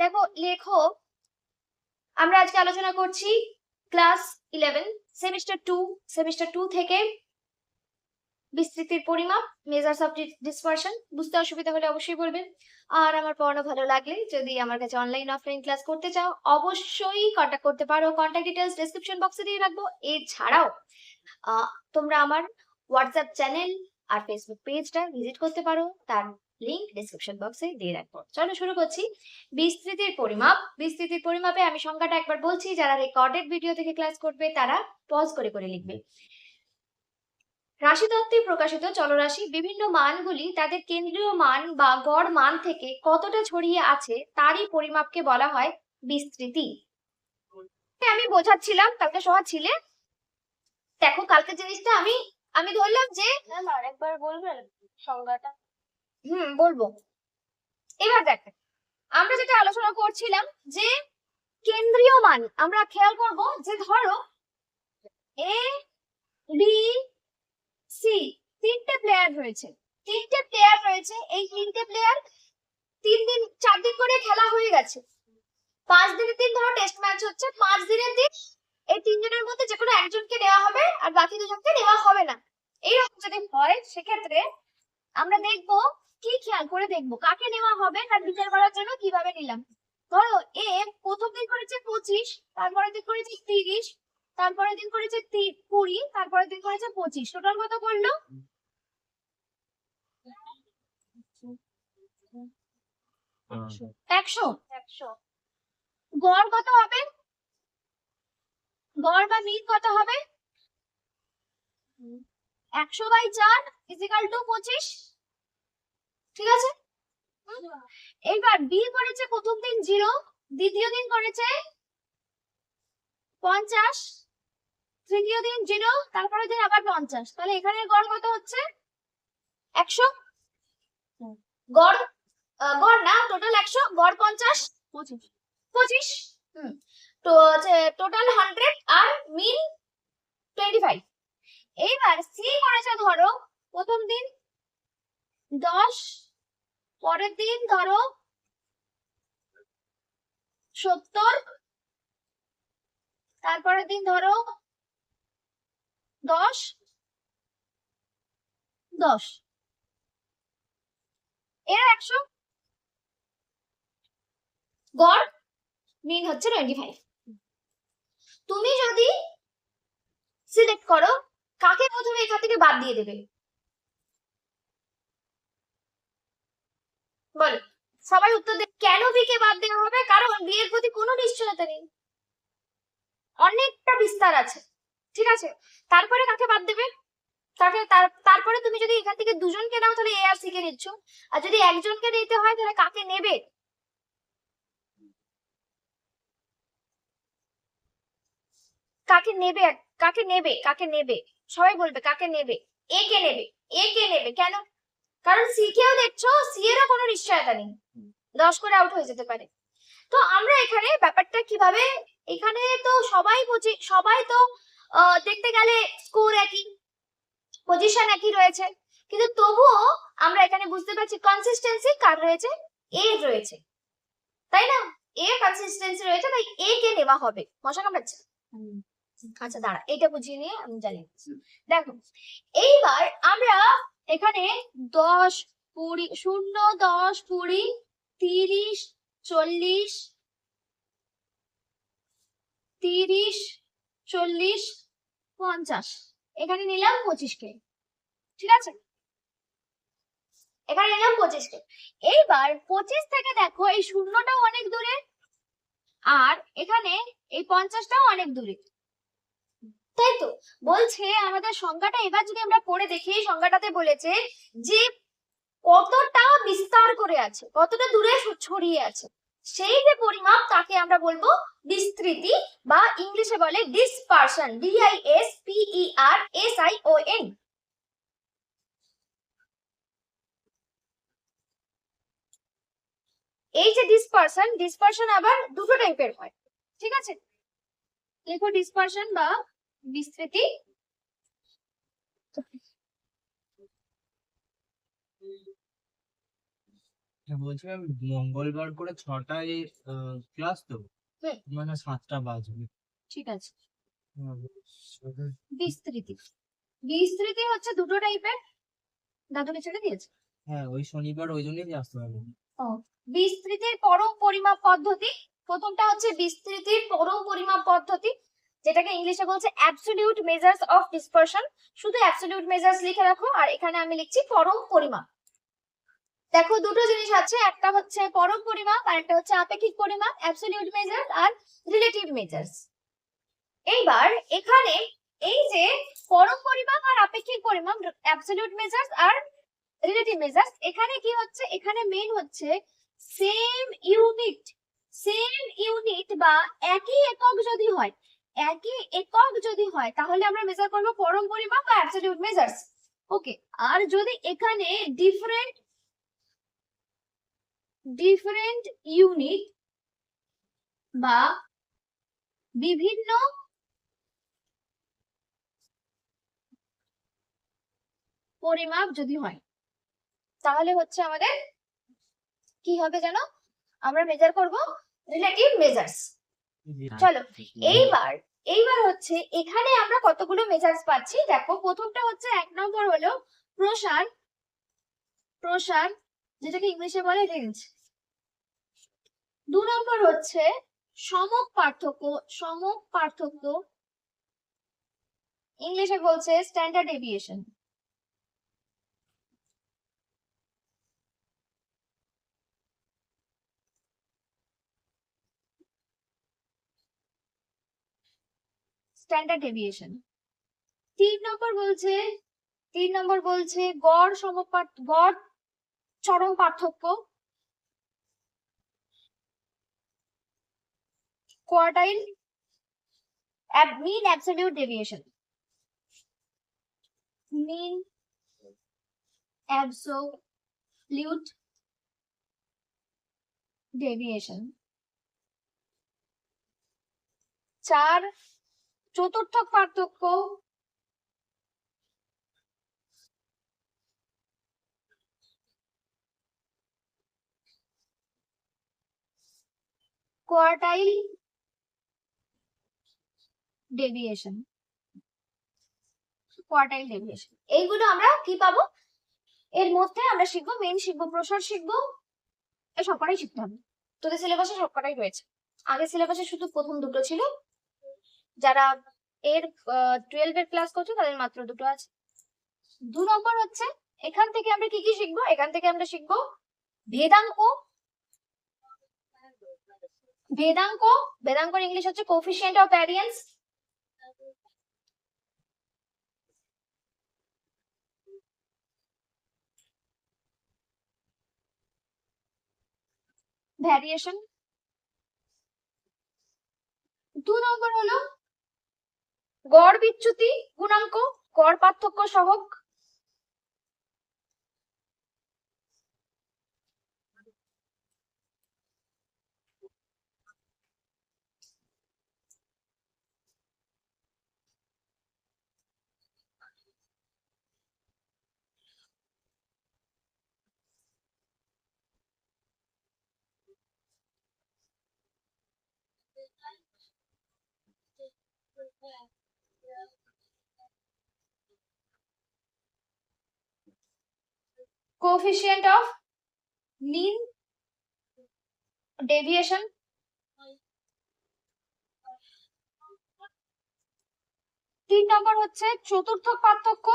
দেখো লেখো আমরা আজকে আলোচনা করছি class eleven semester two semester two থেকে বিস্তৃতির পরিমাপ মেজার অফ ডিসপারশন বুঝতে অসুবিধা হলে অবশ্যই বলবেন আর আমার পড়ানো ভালো লাগলে যদি আমার কাছে অনলাইন অফলাইন ক্লাস করতে চাও, অবশ্যই কন্ট্যাক্ট করতে পারো। কন্ট্যাক্ট ডিটেলস ডেসক্রিপশন বক্সে দিয়ে রাখব। এছাড়াও তোমরা আমার হোয়াটসঅ্যাপ চ্যানেল আর ফেসবুক পেজটা ভিজিট করতে পারো। তার লিংক ডেসক্রিপশন বক্সে দিয়ে রাখব। চলো শুরু করছি। বিস্তৃতির পরিমাপ। বিস্তৃতির পরিমাপে আমি সংখ্যাটা একবার বলছি, যারা রেকর্ডেড ভিডিও থেকে ক্লাস করবে, তারা পজ করে করে লিখবে। রাশিতত্ত্বে প্রকাশিত চলরাশি বিভিন্ন মানগুলি তাদের কেন্দ্রীয় মান বা গড় মান থেকে কতটা ছড়িয়ে আছে তারই পরিমাপকে বলা হয় বিস্তৃতি। আমি বোঝাচ্ছিলাম কালকে সহজ ছিলে। দেখো কালকে জিনিসটা আমি আমি ধরলাম যে আরেকবার বলবেন সংজ্ঞাটা? হুম, বলব। এবার দেখ আমরা যেটা আলোচনা করছিলাম যে কেন্দ্রীয় মান, আমরা খেয়াল করব যে ধরো এ বি সি তিনটে প্লেয়ার রয়েছে। তিনটে প্লেয়ার রয়েছে, এই তিনটে প্লেয়ার তিন দিন, চার দিন করে খেলা হয়ে গেছে। পাঁচ দিনের দিন ধরো টেস্ট ম্যাচ হচ্ছে, পাঁচ দিনের দিন এই তিনজনের মধ্যে যে কোনো একজনকে নেওয়া হবে আর বাকি দুজনকে নেওয়া হবে না। এইরকম যদি হয়, সেক্ষেত্রে আমরা দেখব কি খেয়াল করে দেখব? কাকে নেওয়া হবে? তার বিচার করার জন্য কীভাবে নিলাম? ধরো এ প্রথম দিন করেছে পঁচিশ তারপরের দিন করেছে তিরিশ তারপরের দিন করেছে কুড়ি তারপরের দিন করেছে পঁচিশ। টোটাল কত করল? একশো। একশো। গড় কত হবে? গড় বা মিন কত হবে? একশো বাই চার ইজিক্যাল টু পঁচিশ। ঠিক আছে? এইবার বি করেছে প্রথম দিন জিরো, দ্বিতীয় দিন করেছে পঞ্চাশ, তৃতীয় দিন জিরো, তারপরের দিন আবার পঞ্চাশ। তাহলে এখানে গড় কত হচ্ছে? একশো? গড় গড় না টোটাল একশো, গড় পঞ্চাশ, পঁচিশ। পঁচিশ? হুম। টোটাল হান্ড্রেড আর মিন টোয়েন্টি ফাইভ এইবার সি করেছে ধরো, প্রথম দিন দশ পরের দিন ধরো সত্তর, তারপরের দিন ধরো দশ দশ। এর একশো গড় মিন হচ্ছে টোয়েন্টি ফাইভ তুমি যদি সিলেক্ট করো, কাকে প্রথমে এখান থেকে বাদ দিয়ে দেবে? বল। সবাই উত্তর দেবে, কেন বি কে বাদ দেওয়া হবে? কারণ বি এর প্রতি কোনো নিশ্চয়তা নেই। অনেকটা বিস্তার আছে। ঠিক আছে? তারপরে কাকে বাদ দেবে? তাকে তারপরে তুমি যদি এখান থেকে দুজনকে নাও, তাহলে এ আর সি কে নিচ্ছ। আর যদি একজনকে নিতে হয়, তাহলে কাকে নেবে? কাকে নেবে? কাকে নেবে? কাকে নেবে? সবাই বলবে, কাকে নেবে? এ কে নেবে? এ কে নেবে? কেন? কারণ সি কেও দেখছ সি এরও কোনো নিশ্চয়তা নেই। দশ করে আউট হয়ে যেতে পারে। তো আমরা এখানে ব্যাপারটা কীভাবে, এখানে তো সবাই সবাই তো দেখতে গেলে স্কোর একই পজিশন একই রয়েছে। কিন্তু তবুও আমরা এখানে বুঝতে পারছি কনসিস্টেন্সি কার রয়েছে? এ রয়েছে। তাই না? এ কনসিস্টেন্সি রয়েছে, তাই এ কে নেওয়া হবে। মশা কামড়াচ্ছে। আচ্ছা দাঁড়া এটা বুঝিয়ে নিয়ে আমি জানি দেখো এইবার আমরা এখানে দশ কুড়ি শূন্য দশ কুড়ি তিরিশ চল্লিশ তিরিশ চল্লিশ পঞ্চাশ। এখানে নিলাম পঁচিশকে ঠিক আছে? এখানে নিলাম পঁচিশকে এইবার পঁচিশ থেকে দেখো এই শূন্যটাও অনেক দূরে আর এখানে এই পঞ্চাশটাও অনেক দূরে। তাই তো? বলছে আমাদের সংজ্ঞাটা, এবার যদি আমরা পড়ে দেখি সংখ্যাটাতে বলেছে যে কতটা বিস্তার করে আছে, কতটা দূরে ছড়িয়ে আছে, সেই যে পরিমাপ তাকে আমরা বলব বিস্তৃতি বা ইংলিশে বলে dispersion D I S P E R S I O N এই যে ডিসপারশন ডিসপারশন আবার দুটো টাইপের হয়, ঠিক আছে? লেখো ডিসপারশন বা বিস্তৃতি। হ্যাঁ, বলছিলাম মঙ্গলবার করে ছটায় ক্লাস তো? মানে সাতটা বাজবে। ঠিক আছে। বিস্তৃতি। বিস্তৃতি হচ্ছে দুটো টাইপের দাদুকে ছেড়ে দিয়েছে? হ্যাঁ ওই শনিবার ওই জন্যই আসতে পারব না। বিস্তৃতির পরম পরিমাপ পদ্ধতি। প্রথমটা হচ্ছে বিস্তৃতির পরম পরিমাপ পদ্ধতি। যেটাকে ইংলিশে বলছে অ্যাবসলিউট মেজার্স অফ ডিসপারশন শুধু অ্যাবসলিউট মেজার্স লিখে রাখো, আর এখানে আমি লিখছি পরম পরিমাপ। দেখো, দুটো জিনিস আছে, একটা হচ্ছে পরম পরিমাপ, আর একটা হচ্ছে আপেক্ষিক পরিমাপ অ্যাবসলিউট মেজার্স আর রিলেটিভ মেজার্স এইবার এখানে এই যে পরম পরিমাপ আর আপেক্ষিক পরিমাপ অ্যাবসলিউট মেজার্স আর রিলেটিভ মেজার্স এখানে কি হচ্ছে? এখানে মেইন হচ্ছে সেম ইউনিট সেম ইউনিট বা একই একক যদি হয় একই একক যদি হয়, তাহলে আমরা মেজার করব পরম পরিমাপ বা অ্যাবসলিউট মেজার্স ওকে আর যদি এখানে ডিফারেন্ট ডিফারেন্ট ইউনিট বা বিভিন্ন পরিমাপ যদি হয়, তাহলে হচ্ছে আমাদের কি হবে জানো? আমরা মেজার করব রিলেটিভ মেজার্স চলো এইবার এইবার হচ্ছে এখানে আমরা কতগুলো মেজার্স পাচ্ছি? দেখো প্রথমটা হচ্ছে এক নম্বর হলো প্রসার প্রসার যেটাকে ইংলিশে বলে রেঞ্জ। দু নম্বর হচ্ছে সমক পার্থক্য সমক পার্থক্য ইংলিশে বলছে স্ট্যান্ডার্ড ডেভিয়েশন স্ট্যান্ডার্ড ডেভিয়েশন তিন নম্বর বলছে, তিন নম্বর বলছে গড় সমপার্থ গড় চরম পার্থক্য। Quartile mean absolute deviation mean absolute deviation চার চতুর্থক পার্থক্য কোয়ার্টাইল ডেভিয়েশন। Quartile deviation. এইগুলো আমরা কি পাবো? এর মধ্যে আমরা শিখব মেন শিখব, প্রসার শিখব এই সবকটাই শিখতে হবে। তোদের সিলেবাসে সবকটাই রয়েছে। আগে সিলেবাসে শুধু প্রথম দুটো ছিল যারা এর টুয়েলভ এর ক্লাস করছ, তাদের মাত্র দুটো আছে। দু নম্বর হচ্ছে, এখান থেকে আমরা কি কি শিখব? এখান থেকে আমরা শিখব ভেদাঙ্ক ভেদাঙ্ক ভেদাঙ্কর ইংলিশ হচ্ছে কোফিসিয়েন্ট অফ ভ্যারিয়েন্স ভ্যারিয়েশন দু নম্বর হলো গড় বিচ্যুতি গুণাঙ্ক গড় পার্থক্য সহগ। Coefficient of mean deviation. তিন নম্বর হচ্ছে চতুর্থ পার্থক্য।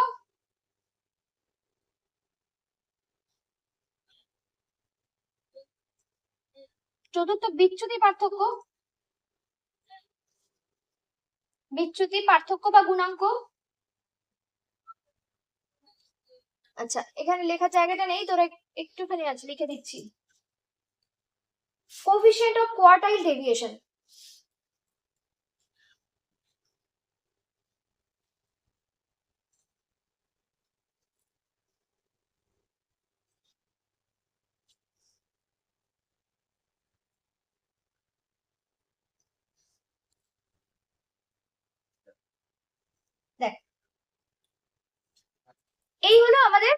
চতুর্থ বিচ্যুতি পার্থক্য। বিচ্যুতি পার্থক্য বা গুণাঙ্ক। আচ্ছা এখানে লেখার জায়গাটা নেই তোরা একটুখানি আছে লিখে দিচ্ছি। কোভিশিয়েন্ট অফ কোয়ার্টাইল ডেভিয়েশন দেখ এই হলো আমাদের,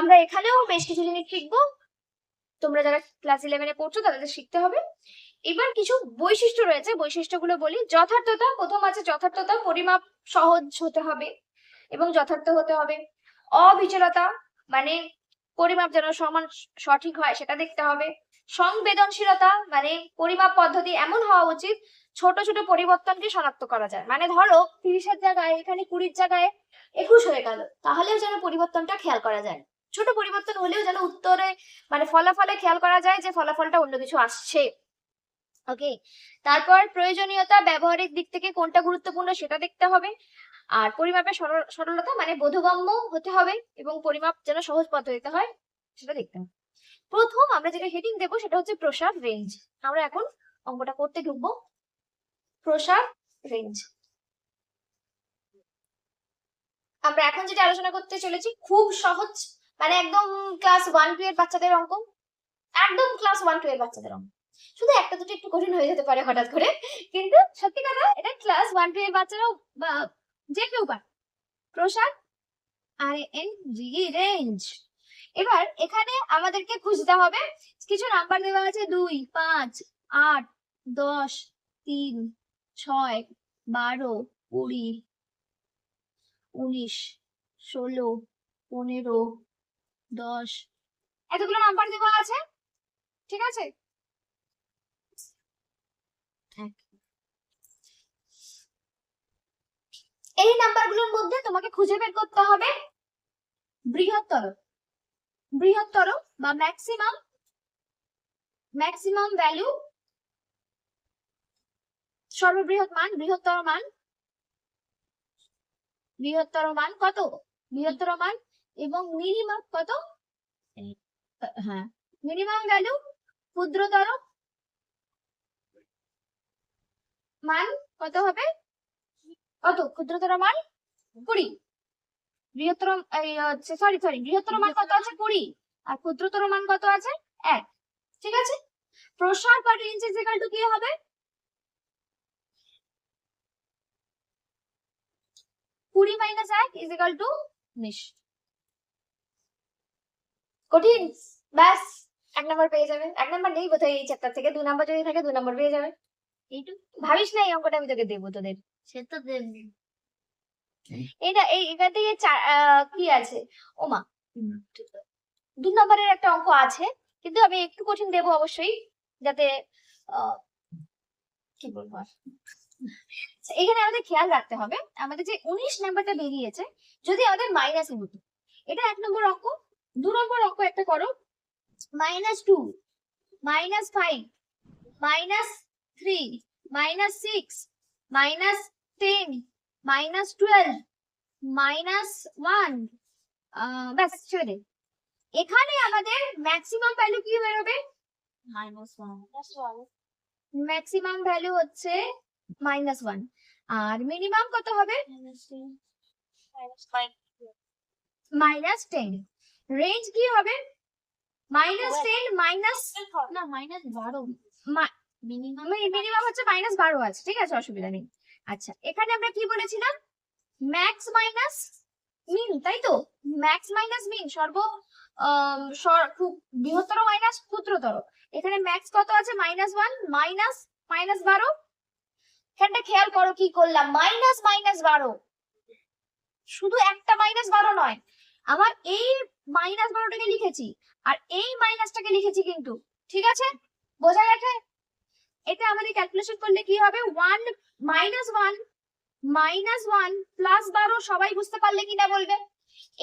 আমরা এখানেও বেশ কিছু জিনিস শিখব। তোমরা যারা ক্লাস ইলেভেনে পড়ছো, তাদের শিখতে হবে। এবার কিছু বৈশিষ্ট্য রয়েছে। বৈশিষ্ট্যগুলো বলি। যথার্থতা, প্রথম আছে যথার্থতা, পরিমাপ সহজ হতে হবে এবং যথার্থ হতে হবে। অবিচলতা মানে পরিমাপ যেন সমান সঠিক হয়, সেটা দেখতে হবে। সংবেদনশীলতা মানে পরিমাপ পদ্ধতি এমন হওয়া উচিত ছোট ছোট পরিবর্তনকে শনাক্ত করা যায়। মানে ধরো, তিরিশের জায়গায়, এখানে কুড়ির জায়গায় একুশ হয়ে গেল, তাহলেও যেন পরিবর্তনটা খেয়াল করা যায় ছোট পরিবর্তন হলেও যেন উত্তরে মানে ফলাফলে খেয়াল করা যায় যে ফলাফলটা অন্য কিছু আসছে। ওকে? তারপর প্রয়োজনীয়তা ব্যবহারিক দিক থেকে কোনটা গুরুত্বপূর্ণ সেটা দেখতে হবে। আর পরিমাপের সরলতা মানে বোধগম্য হতে হবে এবং পরিমাপ যেন সহজ পদ্ধতিতে হয় সেটা দেখতে হবে। প্রথম আমরা যেটা হেডিং দেবো সেটা হচ্ছে প্রসার রেঞ্জ আমরা এখন অঙ্কটা করতে ঢুকবো। প্রসার রেঞ্জ। আমরা এখন যেটা আলোচনা করতে চলেছি, খুব সহজ মানে একদম ক্লাস ওয়ান টু এর বাচ্চাদের অঙ্ক, একদম ক্লাস ওয়ান টু এর বাচ্চাদের অঙ্ক। শুধু একটা দুটো একটু কঠিন হয়ে যেতে পারে হঠাৎ করে, কিন্তু সত্যি কথা, এটা ক্লাস ওয়ান টু এর বাচ্চারাও যে কেউ পারে। প্রসার আর এন জি রেঞ্জ। এবার এখানে আমাদেরকে খুঁজতে হবে, কিছু নাম্বার দেওয়া আছে দুই, পাঁচ, আট, দশ, তিন ছয় বারো কুড়ি উনিশ ষোলো পনেরো দশ। এতগুলো নাম্বার দেওয়া আছে? ঠিক আছে। এই নাম্বারগুলোর মধ্যে তোমাকে খুঁজে বের করতে হবে বৃহত্তর। বৃহত্তর বা ম্যাক্সিমাম ম্যাক্সিমাম ভ্যালু সর্ববৃহৎ মান, বৃহত্তর মান। বৃহত্তর মান কত? বৃহত্তর মান এবং মিনিমাম কত? হ্যাঁ মিনিমাম ভ্যালু ক্ষুদ্রতর মান কত হবে? কত? ক্ষুদ্রতর মান কুড়ি। বৃহত্তর সরি সরি বৃহত্তর মান কত আছে? কুড়ি। আর ক্ষুদ্রতর মান কত আছে? এক। ঠিক আছে? প্রসার বা রেঞ্জ ইজ ইকাল টু কি হবে? কুড়ি মাইনাস এক ইজ ইকাল টু উনিশ কঠিন। ব্যাস এক নম্বর পেয়ে যাবে। এক নম্বর নেই বোধহয় এই চ্যাপ্টার থেকে। দু নম্বর যদি থাকে দু নম্বর পেয়ে যাবে। এইটুকু? ভাবিস না এই অঙ্কটা আমি তোকে দেবো তোদের। সে তো দেবনি এটা এই এখান থেকে আহ, কি আছে? ওমা। দু নম্বরের একটা অঙ্ক আছে কিন্তু আমি একটু কঠিন দেবো অবশ্যই যাতে আহ, কি বলব আর? এখানে আমাদের খেয়াল রাখতে হবে আমাদের যে উনিশ নাম্বারটা বেরিয়েছে যদি আমাদের মাইনাসে হতো এটা এক নম্বর অঙ্ক দু নম্বর অঙ্ক একটা করো minus two minus five minus three minus six minus ten minus twelve minus one ব্যাস ছেড়ে দে। এখানে আমাদের ম্যাক্সিমাম ভ্যালু কি বেরোবে? ম্যাক্সিমাম ভ্যালু হচ্ছে মাইনাস ওয়ান আর মিনিমাম কত হবে? মাইনাস টেন রেঞ্জ কি হবে? মাইনাস টেন মাইনাস না মাইনাস বারো। মিনিমাম মিনিমাম হচ্ছে মাইনাস বারো আছে ঠিক আছে? অসুবিধা নেই। আচ্ছা এখানে আমরা কি বলেছিলাম? ম্যাক্স মাইনাস মিন তাই তো? ম্যাক্স মাইনাস মিন সর্ব খুব বৃহত্তর মাইনাস ক্ষুদ্রতর। এখানে ম্যাক্স কত আছে? মাইনাস ওয়ান মাইনাস মাইনাস বারো। এখানটা খেয়াল করো কি করলাম। মাইনাস মাইনাস বারো। শুধু একটা মাইনাস বারো নয়, আমার এই মাইনাস বারোটাকে লিখেছি, আর এই মাইনাসটাকে লিখেছি কিন্তু, ঠিক আছে? বোঝা গেছে? এটা আমাদের ক্যালকুলেশন করলে কি হবে? One minus one minus one plus বারো, সবাই বুঝতে পারলে কিনা বলবে?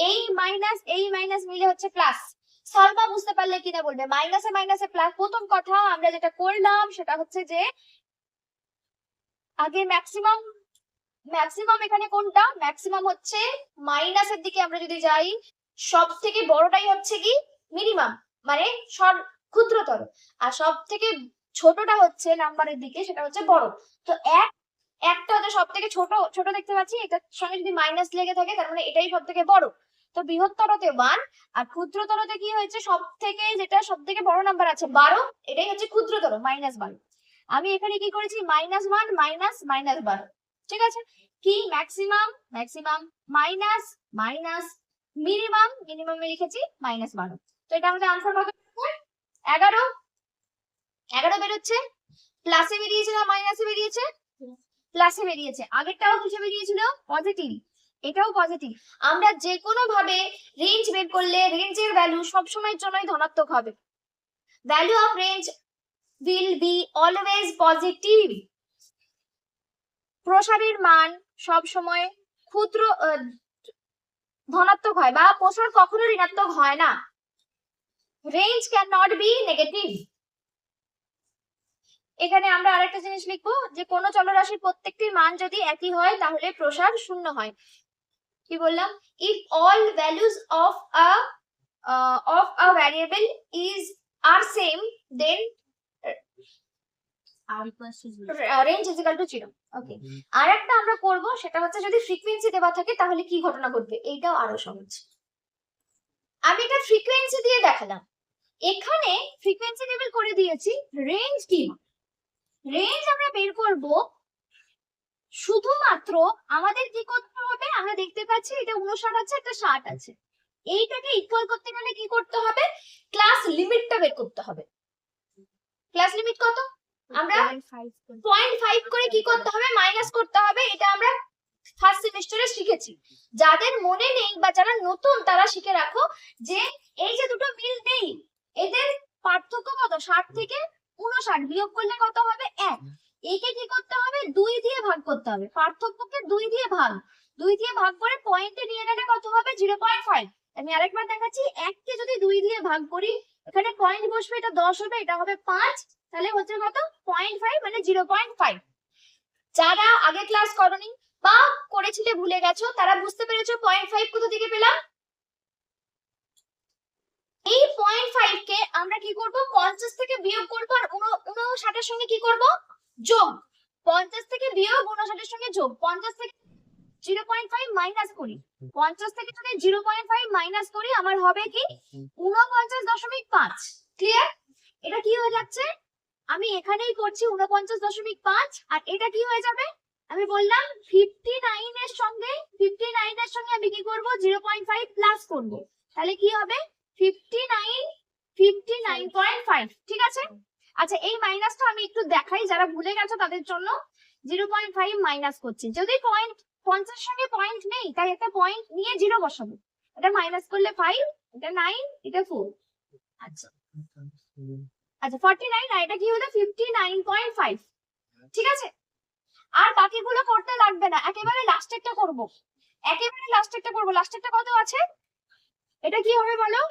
এই মাইনাস এই মাইনাস মিলে হচ্ছে প্লাস সলমা বুঝতে পারলে কিনা বলবে? মাইনাসে মাইনাসে প্লাস প্রথম কথা আমরা যেটা করলাম, সেটা হচ্ছে যে আগে ম্যাক্সিমাম ম্যাক্সিমাম এখানে কোনটা? ম্যাক্সিমাম হচ্ছে মাইনাসের দিকে আমরা যদি যাই সব থেকে বড়টাই হচ্ছে কি? মিনিমাম মানে সর, ক্ষুদ্রতর। আর সব থেকে ছোটটা হচ্ছে নাম্বারের দিকে, সেটা হচ্ছে বড়। তো এক, একটা হচ্ছে সব থেকে ছোট ছোট দেখতে পাচ্ছি, এটার সঙ্গে যদি মাইনাস লেগে থাকে, তার মানে এটাই সব থেকে বড়। তো বৃহত্তরতে ওয়ান আর ক্ষুদ্রতরতে কি হয়েছে? সব থেকে যেটা সব থেকে বড় নাম্বার আছে, বারো, এটাই হচ্ছে ক্ষুদ্রতর মাইনাস বারো। আমি এখানে কি করেছি? মাইনাস ওয়ান মাইনাস মাইনাস বারো ঠিক আছে? কি? Maximum maximum minus minus minimum মিনিমামে লিখেছি মাইনাস বারো তো এটা আমাদের আনসার কত এগারো। এগারো বেরোচ্ছে। প্লাসে বেরিয়েছে না মাইনাসে বেরিয়েছে। প্লাসে বেরিয়েছে। আগেরটাও কিসে বেরিয়েছিল? পজিটিভ এটাও পজিটিভ আমরা যে কোনো ভাবে রেঞ্জ বের করলে রেঞ্জের ভ্যালু সবসময়ের জন্যই ধনাত্মক হবে। Value of range will be always positive প্রসারের মান সব সময় ক্ষুদ্র ধনাত্মক হয় বা প্রসার কখনো ঋণাত্মক হয় না। Range can not be negative এখানে আমরা আরেকটা জিনিস লিখব, যে কোন চলরাশির প্রত্যেকটির মান যদি একই হয়, তাহলে প্রসার শূন্য হয়। কি বললাম? If all values of a of a variable is are same then are equal to zero range is equal to zero okay আর একটা আমরা করব সেটা হচ্ছে যদি ফ্রিকোয়েন্সি দেওয়া থাকে তাহলে কি ঘটনা ঘটবে? এইটাও আরও সহজ। আমি এটা ফ্রিকোয়েন্সি দিয়ে দেখালাম। এখানে ফ্রিকোয়েন্সি লেভেল করে দিয়েছি রেঞ্জ কি? রেঞ্জ আমরা বের করব শুধুমাত্র আমাদের কি করতে হবে? আমরা দেখতে পাচ্ছি এটা উনষাট আছে একটা ষাট আছে। এইটাকে ইকুয়াল করতে গেলে কি করতে হবে? ক্লাস লিমিটটা বের করতে হবে। ক্লাস লিমিট কত? আমরা পয়েন্ট ফাইভ করে কি করতে হবে? মাইনাস করতে হবে। এটা আমরা ফার্স্ট সেমিস্টারে শিখেছি। যাদের মনে নেই বা যারা নতুন তারা শিখে রাখো যে এই যে দুটো মিল নেই এদের পার্থক্য কত? ষাট থেকে উনষাট বিয়োগ করলে কত হবে? এক। একে কি করতে হবে? দুই দিয়ে ভাগ করতে হবে। পার্থক্যকে দুই দিয়ে ভাগ। দুই দিয়ে ভাগ করে পয়েন্টে নিয়ে গেলে কত হবে? জিরো পয়েন্ট ফাইভ আমি আরেকবার দেখাচ্ছি। এককে যদি দুই দিয়ে ভাগ করি এখানে পয়েন্ট বসবে, এটা দশ হবে, এটা হবে পাঁচ, তাহলে হচ্ছে কত? পয়েন্ট ফাইভ মানে জিরো পয়েন্ট ফাইভ যারা আগে ক্লাস করনি বা করেছিলে ভুলে গেছো, তারা বুঝতে পেরেছ পয়েন্ট ফাইভ কোথা থেকে পেলাম? এই পয়েন্ট ফাইভ কে আমরা কি করব? পঞ্চাশ থেকে বিয়োগ করব আর উন- উনষাটের সঙ্গে কি করব? যোগ। পঞ্চাশ থেকে বিয়োগ, উনষাটের সঙ্গে যোগ। পঞ্চাশ থেকে জিরো পয়েন্ট ফাইভ মাইনাস করি। পঞ্চাশ থেকে যদি জিরো পয়েন্ট ফাইভ মাইনাস করি আমার হবে কি? উনপঞ্চাশ দশমিক পাঁচ। ক্লিয়ার এটা কি হয়ে যাচ্ছে? আমি এখানেই করছি উনপঞ্চাশ দশমিক পাঁচ আর এটা কি হয়ে যাবে? আমি বললাম ফিফটি নাইন এর সঙ্গে ফিফটি নাইন এর সঙ্গে আমি কি করব? জিরো পয়েন্ট ফাইভ প্লাস করব। তাহলে কি হবে? Fifty nine fifty nine point five ঠিক আছে? আচ্ছা এই মাইনাসটা আমি একটু দেখাই যারা ভুলে গেছো তাদের জন্য। জিরো পয়েন্ট ফাইভ মাইনাস করছি। যদি পয়েন্ট পঞ্চাশ সঙ্গে পয়েন্ট নেই, তাই একটা পয়েন্ট নিয়ে জিরো বসাবো। এটা মাইনাস করলে ফাইভ এটা নাইন এটা ফোর আচ্ছা। আচ্ছা ফর্টি নাইন আর এটা কি হলো? ফিফটি নাইন পয়েন্ট ফাইভ ঠিক আছে? আর বাকিগুলো করতে লাগবে না। একেবারে লাস্টেরটা করব। একেবারে লাস্টেরটা করব। লাস্টেরটা কত আছে? এটা কি হবে বলো?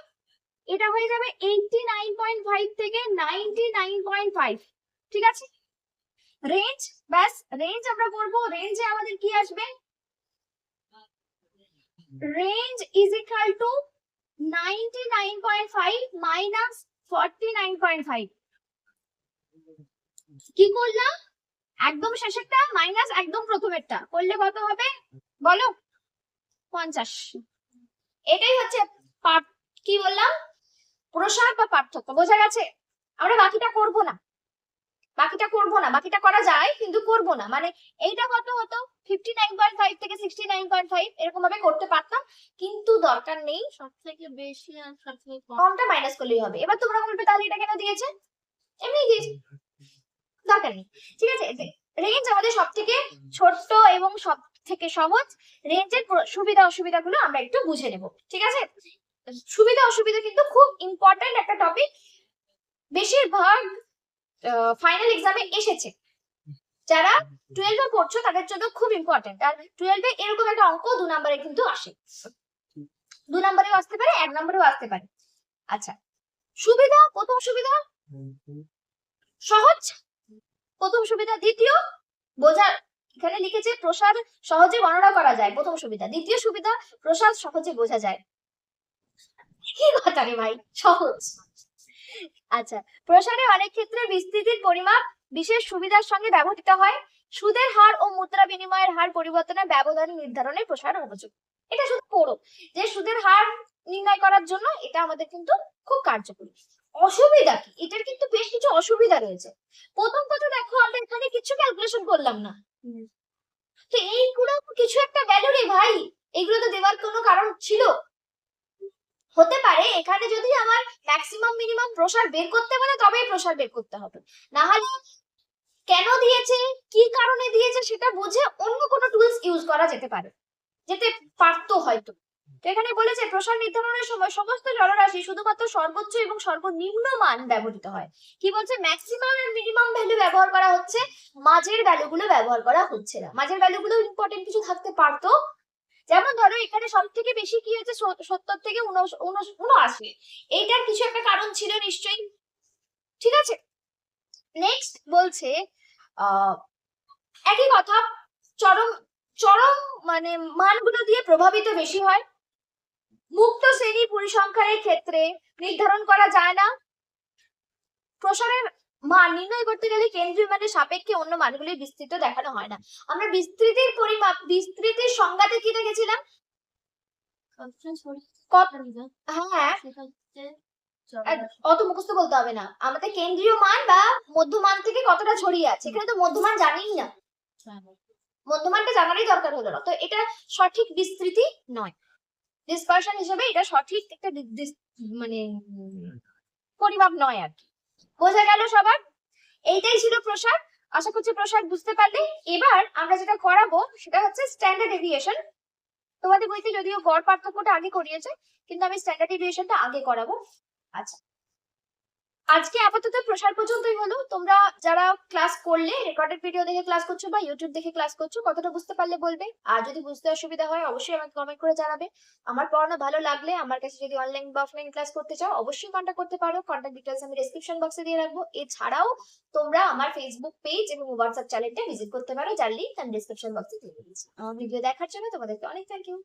এটা হয়ে যাবে এইটটি নাইন পয়েন্ট ফাইভ থেকে নাইনটি নাইন পয়েন্ট ফাইভ ঠিক আছে? রেঞ্জ ব্যাস রেঞ্জ আমরা করব। রেঞ্জে আমাদের কি আসবে? Point five minus forty nine point five কি করলাম একদম শেষেরটা মাইনাস একদম প্রথমেরটা। করলে কত হবে? বলো? পঞ্চাশ। এটাই হচ্ছে কি বললাম? প্রসার বা পার্থক্য। বোঝা গেছে? আমরা বাকিটা করব না। বাকিটা করব না, বাকিটা করা যায়, কিন্তু করব না। মানে এইটা কত হতো? ফিফটি নাইন পয়েন্ট ফাইভ থেকে সিক্সটি নাইন পয়েন্ট ফাইভ এরকম ভাবে করতে পারতাম, কিন্তু দরকার নেই সব থেকে বেশি আর সব থেকে কম। কমটা মাইনাস করলেই হবে। এবার তোমরা বলবে, তাহলে এটা কেন দিয়েছে? এমনি দিয়েছে। দরকার নেই। ঠিক আছে? রেঞ্জ আমাদের সব থেকে ছোট্ট এবং সব থেকে সহজ রেঞ্জের সুবিধা, অসুবিধাগুলো আমরা একটু বুঝে নেব। ঠিক আছে? সুবিধা, অসুবিধা কিন্তু খুব ইম্পর্টেন্ট একটা টপিক বেশিরভাগ ফাইনাল এক্সামে এসেছে। যারা টুয়েলভে পড়ছো, তাদের জন্য খুব ইম্পর্টেন্ট আর টুয়েলভে এরকম একটা অঙ্ক দু নম্বরে কিন্তু আসে। দু নম্বরেও আসতে পারে, এক নম্বরেও আসতে পারে। আচ্ছা সুবিধা, প্রথম সুবিধা? সহজ? প্রথম সুবিধা। দ্বিতীয়? বোঝার, এখানে লিখেছে প্রসাদ সহজে গণনা করা যায়। প্রথম সুবিধা। দ্বিতীয় সুবিধা, প্রসাদ সহজে বোঝা যায়। কি কথা রে ভাই? সহজ। আচ্ছা প্রসারে অনেক ক্ষেত্রে বিস্তৃতির পরিমাপ বিশেষ সুবিধার সঙ্গে ব্যবহৃত হয়। সুদের হার ও মুদ্রা বিনিময়ের হার পরিবর্তনের ব্যবধান নির্ধারণে প্রসার উপযোগ। এটা শুধু পড়ো যে সুদের হার নির্ণয় করার জন্য এটা আমাদের কিন্তু খুব কার্যকরী। অসুবিধা কি? এটার কিন্তু বেশ কিছু অসুবিধা রয়েছে। প্রথম কথা দেখো আমরা এখানে কিছু ক্যালকুলেশন করলাম না। তো এইগুলো কিছু একটা ভ্যালু রে ভাই। এগুলো তো দেওয়ার কোনো কারণ ছিল। হতে পারে এখানে যদি আমার ম্যাক্সিমাম মিনিমাম প্রসার বের করতে বলে তবেই প্রসার বের করতে হবে। না হলে কেন দিয়েছে? কি কারণে দিয়েছে সেটা বুঝে অন্য কোনো টুলস ইউজ করা যেতে পারে। যেতে পারতো হয়তো। এখানে বলেছে, প্রসার নির্ধারণের সময় সমস্ত জলরাশি শুধুমাত্র সর্বোচ্চ এবং সর্বনিম্ন মান ব্যবহৃত হয়। কি বলছে? ম্যাক্সিমাম আর মিনিমাম ভ্যালু ব্যবহার করা হচ্ছে, মাঝের ভ্যালুগুলো ব্যবহার করা হচ্ছে না। মাঝের ভ্যালুগুলো ইম্পর্টেন্ট কিছু থাকতে পারতো। যেমন ধরো এখানে সব থেকে বেশি কি হয়েছে? সত্তর থেকে উনআশ- এইটার কিছু একটা কারণ ছিল নিশ্চয়ই। ঠিক আছে? নেক্সট বলছে একই কথা, চরম চরম মানে মানগুলো দিয়ে প্রভাবিত বেশি হয়। মুক্ত শ্রেণি পরিসংখ্যানের ক্ষেত্রে নির্ধারণ করা যায় না। প্রসারের মান নির্ণয় করতে গেলে কেন্দ্রীয় মানের সাপেক্ষে অন্য মানগুলির বিস্তৃত দেখানো হয় না। আমরা বিস্তৃতির পরিমাপ বিস্তৃতির সংজ্ঞাতে কি দেখেছিলাম? হ্যাঁ। অত মুখস্থ বলতে হবে না। আমাদের কেন্দ্রীয় মান বা মধ্যমান থেকে কতটা ছড়িয়ে আছে? এখানে তো মধ্যমান জানিই না। মধ্যমানটা জানারই দরকার হলো না। তো এটা সঠিক বিস্তৃতি নয়। ডিসপারশন হিসেবে এটা সঠিক একটা মানে পরিমাপ নয় আর কি। বোঝা গেল সবার? এইটাই ছিল প্রসাদ। আশা করছি প্রসাদ বুঝতে পারলে। এবার আমরা যেটা করাবো, সেটা হচ্ছে স্ট্যান্ডার্ড এভিয়েশন তোমাদের বইতে যদিও গড় পার্থক্যটা আগে করিয়েছে, কিন্তু আমি স্ট্যান্ডার্ড এভিয়েশনটা আগে করাবো। আচ্ছা। আজকে আপাতত প্রসার পর্যন্তই হলো। তোমরা যারা ক্লাস করলে রেকর্ডেড ভিডিও দেখে ক্লাস করছ বা ইউটিউব দেখে ক্লাস করছ কতটা বুঝতে পারলে বলবে। আর যদি বুঝতে অসুবিধা হয় অবশ্যই আমাকে কমেন্ট করে জানাবে। আমার পড়ানো ভালো লাগলে আমার কাছে যদি অনলাইন বা অফলাইন ক্লাস করতে চাও অবশ্যই কন্ট্যাক্ট করতে পারো। কন্ট্যাক্ট ডিটেলস আমি ডেসক্রিপশন বক্সে দিয়ে রাখব। এছাড়াও তোমরা আমার ফেসবুক পেজ এবং হোয়াটসঅ্যাপ চ্যানেলটা ভিজিট করতে পারো। যার লিঙ্ক আমি ডেসক্রিপশন বক্সে দিয়ে দিয়েছি। আমার ভিডিও দেখার জন্য তোমাদেরকে অনেক থ্যাংক ইউ